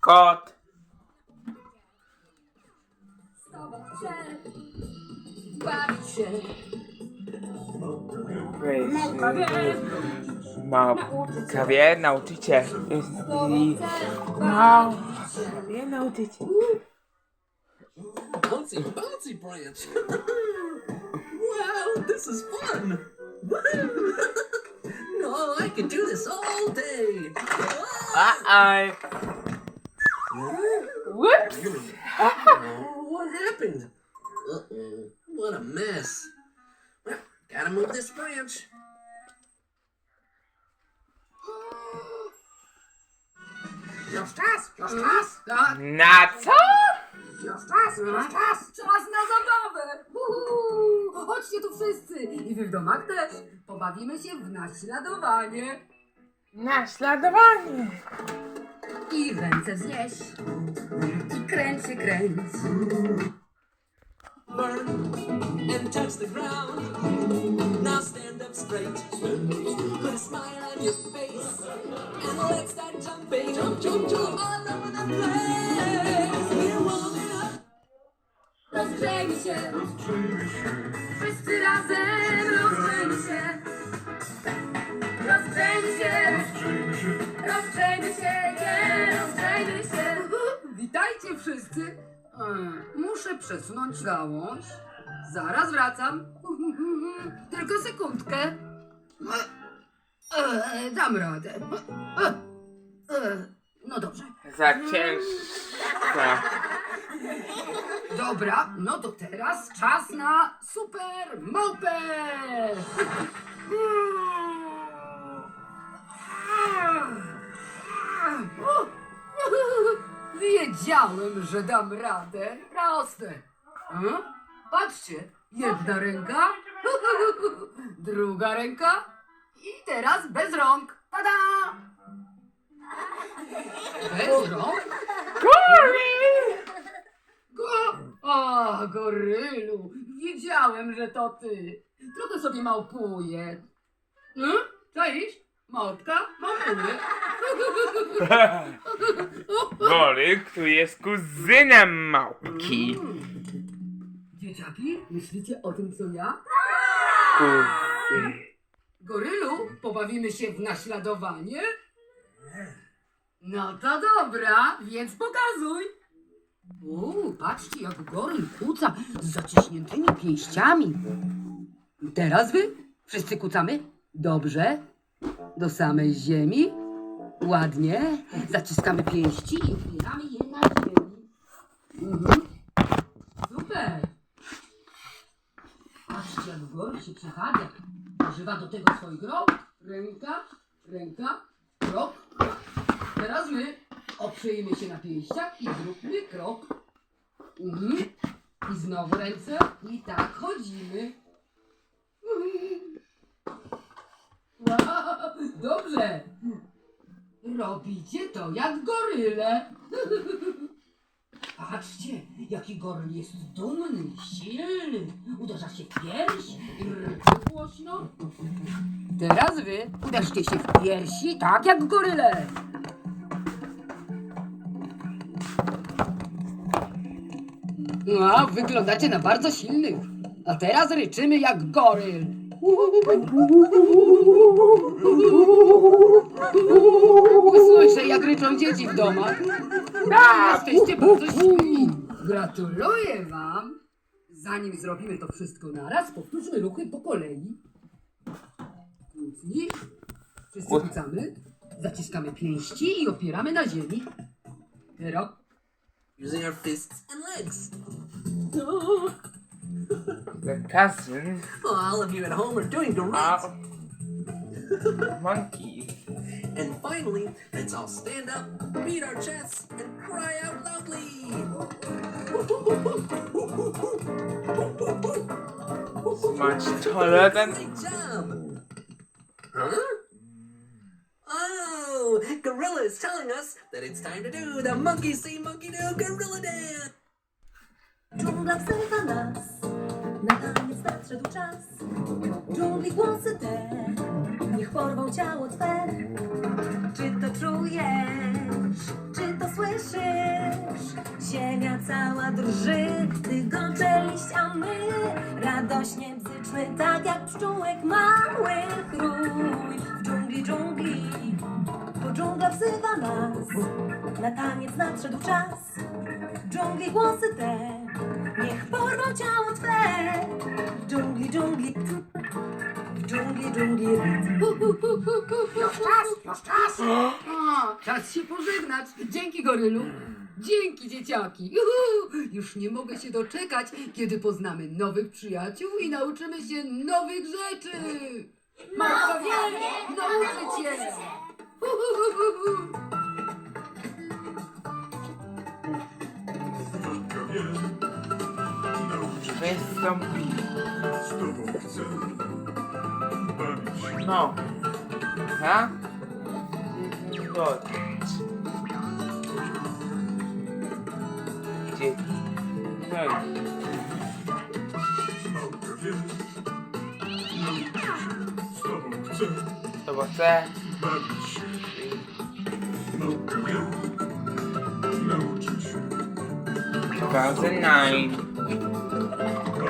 Kot. Z tobą chcę bawić się. Małka wie, Małpka wie, nauczyciel. z tobą chcę Małpka wie, nauczyciel. Bouncy, bouncy branch. wow, this is fun. No, I could do this all day. Uh-oh. Whoops. Oh, what happened? Uh-oh, what a mess. Well, gotta move this branch. Tak, Na co? czas, już czas. Czas na zabawę. Uhu. Chodźcie tu wszyscy. I wy w domach też. Pobawimy się w naśladowanie. Naśladowanie. I ręce wznieś. I kręć się, kręć. Learn and touch the ground. Now stand up straight. Put a smile on your face. And let's start jumping. Jump, jump, jump all over the place. We're warming up. Rozgrzejmy się. Wszyscy razem przesunąć gałąź. Zaraz wracam. Tylko sekundkę. E, Dam radę. E, e, No dobrze. Za ciężka. Dobra, no to teraz czas na super małpę! Wiedziałem, że dam radę. Proste. Hmm? Patrzcie, jedna ręka, druga ręka i teraz bez rąk. Tada! Bez rąk? Gory! Go... A, gorylu, wiedziałem, że to ty. Trochę sobie małpuję. Hmm? Czaisz? Małpka małpuje. Gory, który jest kuzynem małpki. Dzieciaki, myślicie o tym, co ja? Gorylu, pobawimy się w naśladowanie? No to dobra, więc pokazuj. Uuu, patrzcie jak goryl kuca z zaciśniętymi pięściami. Teraz wy? Wszyscy kucamy? Dobrze. Do samej ziemi. Ładnie. Zaciskamy pięści i opieramy je na ziemi. Mhm. Super. Patrzcie, jak goryl się przechadza. Używa do tego swoich rąk. Ręka, ręka, krok. Teraz my oprzyjmy się na pięściach i zróbmy krok. Mhm. I znowu ręce. I tak chodzimy. Dobrze. Robicie to jak goryle. Patrzcie, jaki goryl jest dumny, silny. Uderza się w pierś i ryczy głośno. Teraz wy uderzcie się w piersi tak jak goryle. No, wyglądacie na bardzo silnych. A teraz ryczymy jak goryl. Słyszę, jak ryczą dzieci w domach. Jesteście bardzo silni. Gratuluję wam. Zanim zrobimy to wszystko naraz, powtórzmy ruchy po kolei. Kucnij. Wszyscy kucamy. Zaciskamy pięści i opieramy na ziemi. Teraz Using our fists and legs. The cousin Oh, all of you at home are doing great. of monkeys. And finally, let's all stand up, beat our chests, and cry out loudly. Much taller than Great! Huh? Oh, Gorilla is telling us that it's time to do the monkey see, monkey do gorilla dance. Dżungla wzywa nas, na taniec nadszedł czas. Dżungli głosy te, niech porwą ciało twe. Czy to czujesz, czy to słyszysz? Ziemia cała drży, gdy gocze liść, a my radośnie bzyczmy, tak jak pszczółek mały chrój. W dżungli, dżungli, bo dżungla wzywa nas, na taniec nadszedł czas. W dżungli głosy te, niech porwą ciało twe. Dżungli rytm. Już czas, już czas. O, czas się pożegnać. Dzięki, gorylu. Dzięki, dzieciaki. Juhu, już nie mogę się doczekać, kiedy poznamy nowych przyjaciół i nauczymy się nowych rzeczy. Małpa wie, nauczyć je. Hu, hu, hu, hu, hu. Babka wie, nauczy Wystąpi. z tobą chce Não. Tá? Um, dois. Três. Tá bom, certo? Two thousand nine.